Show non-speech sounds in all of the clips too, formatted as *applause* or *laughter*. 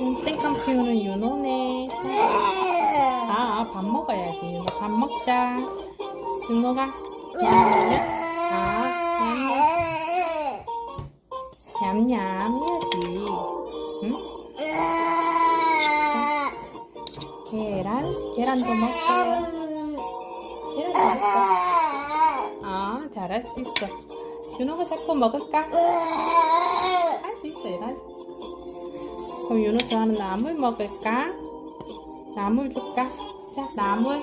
응, 땡깡 피우는 윤호네. 아, 밥 먹어야지. 윤호 밥 먹자. 윤호가. 아, 냠냠. 냠냠 해야지. 응? 계란, 계란도 먹고. 계란도 먹고. 아, 잘할 수 있어. 윤호가 자꾸 먹을까? 그럼 윤호 좋아하는 나물 먹을까? 나물 줄까? 자, 나물.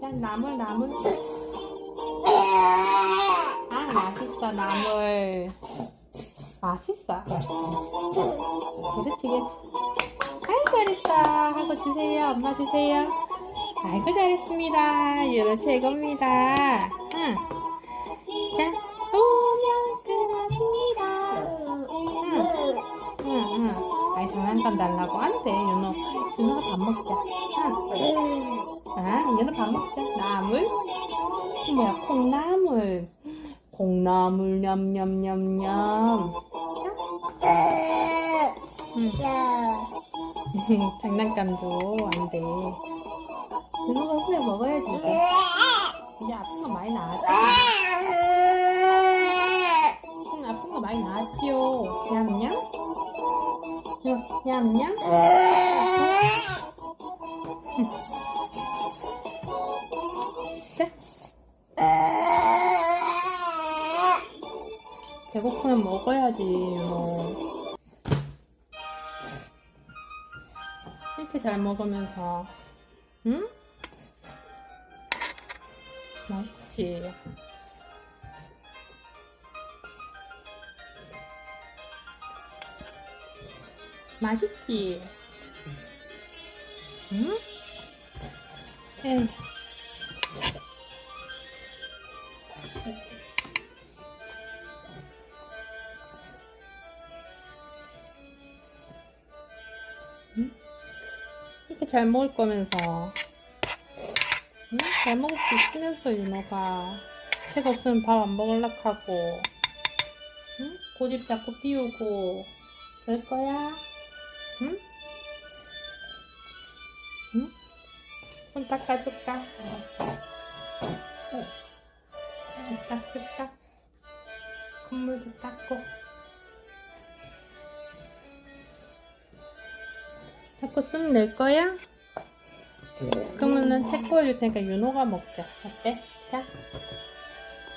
자, 나물, 나물. 아, 맛있어, 나물. 맛있어. 그렇지, 그렇지. 아이, 잘했다. 하고 주세요. 엄마 주세요. 아이고, 잘했습니다. 윤호 최고입니다. 응. 아이, 장난감 달라고. 안 돼, 윤호. 윤호가 밥 먹자. 응. 아, 윤호 밥 먹자. 나물? 이 뭐야, 콩나물. 콩나물, 냠냠냠냠. 응. *laughs* 장난감도 안 돼. 윤호가 그래 먹어야지, 이제. 이제 아픈 거 많이 나았지? 응, 아픈 거 많이 나았지요. 냠냠? 응, 냠냠? 자, 배고프면 먹어야지, 윤호. 이렇게 잘 먹으면서, 응? 맛있지? 맛있지? 응? 에이. 응? 이렇게 잘 먹을 거면서 응? 잘 먹을 수 있으면서 윤호가 책 없으면 밥 안 먹으려고 하고 응? 고집 자꾸 피우고 그럴 거야? 응? 응? 손 닦아줄까? 어. 손 닦을까? 콧물도 닦고 자꾸 쓱 낼 거야? 그러면은 책 보여줄 테니까 윤호가 먹자. 어때? 자.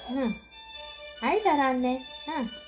응. 아이, 잘하네. 응.